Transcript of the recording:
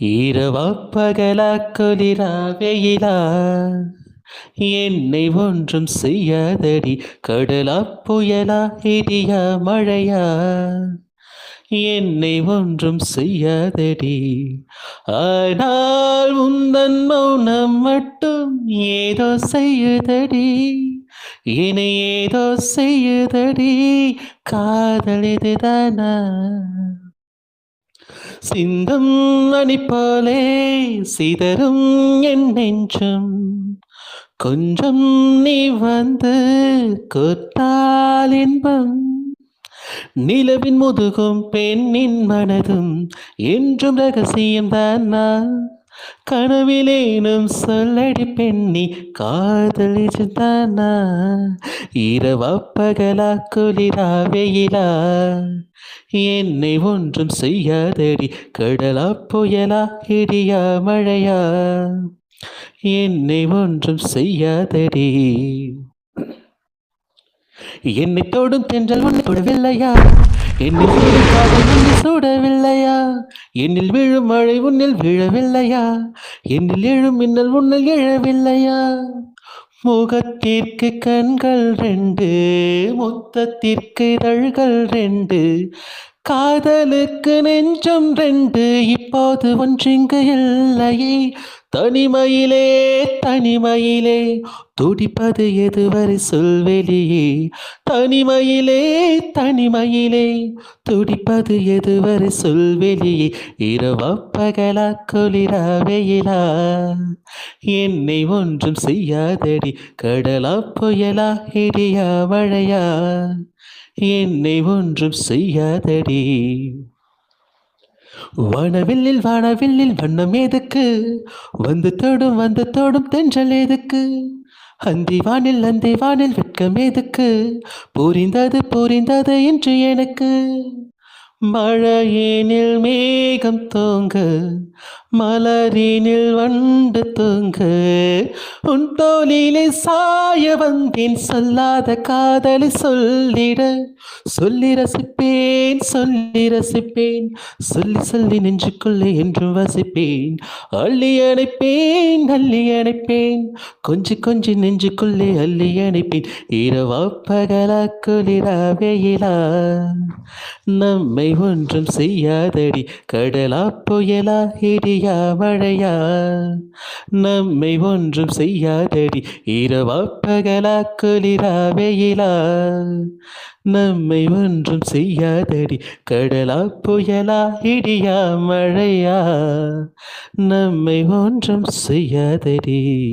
இரவா பகலா குளிரா வெயிலா என்னை ஒன்றும் செய்யாதடி கடலா புயலா இடியா மழையா என்னை ஒன்றும் செய்யாதடி. ஆனால் உந்தன் மௌனம் மட்டும் ஏதோ செய்யுதடி. இனி ஏதோ செய்யுதடி காதல் இதுதானா? சிந்தும் மணி போலே சிதறும் என் நெஞ்சம். கொஞ்சம் நீ வந்து கொத்தால் இன்பம் நிலவின் முதுகும் பெண்ணின் மனதும் என்றும் ரகசியம் தானா கனவிலேனும் சொல்லடி பெண்ணி காதலிச்சுதானா? இரவப்பகலா இரவா பகலா குளிரா வெயிலா? என்னை ஒன்றும் செய்யாதடி கடலா புயலா இடியா மழையா? என்னை ஒன்றும் செய்யாதடி. என்னை தொடும் தென்றல் ஒன்று தொடவில்லையா? என்னில் உன்னை சூடவில்லையா? என்னில் விழும் மழை உன்னில் விழவில்லையா? என்னில் எழும் மின்னல் உன்னில் எழவில்லையா? முகத்திற்கு கண்கள் ரெண்டு முத்தத்திற்கு இதழ்கள் ரெண்டு காதலுக்கு நெஞ்சம் ரெண்டு இப்போது ஒன்றிங்கு இல்லையே தனிமையிலே தனிமையிலே துடிப்பது எதுவரை சொல்வெளியே தனிமையிலே தனிமையிலே துடிப்பது எதுவரை சொல்வெளியே இரவா பகலா குளிரா வெயிலா என்னை ஒன்றும் செய்யாதடி. கடலா புயலா இடியா மழையா என்னை ஒன்றும் செய்யாதடி. வனவில்லில் வானவில்லில் வண்ணம் எதுக்கு? வந்து தோடும் வந்து தோடும் தென்றல் எதுக்கு? அந்தி வானில் அந்தி வானில் வெட்கம் எதுக்கு? புரிந்தது புரிந்தது என்று எனக்கு. மழையினில் மேகம் தூங்க மலரினில் வண்டு தூங்கு. உன் தோலிலே சாய வந்தேன் சொல்லாத காதலை சொல்லிட. சொல்லி ரசிப்பேன் சொல்லி ரசிப்பேன் சொல்லி சொல்லி நெஞ்சுக்குள்ளே என்றும் வசிப்பேன். அள்ளி அணைப்பேன் அள்ளி அணைப்பேன் கொஞ்சி கொஞ்சி நெஞ்சுக்குள்ளே அள்ளி அணைப்பேன். இரவா பகலா குளிரா வெயிலா நம்மை ஒன்றும் செய்யாதடி. கடலா புயலா இடியா மழையா? நம்மை ஒன்றும் செய்யாதடி. இரவா பகலா குளிரா வெயிலா? நம்மை ஒன்றும் செய்யாதடி. கடலா புயலா இடியா மழையா? நம்மை ஒன்றும் செய்யாதடி.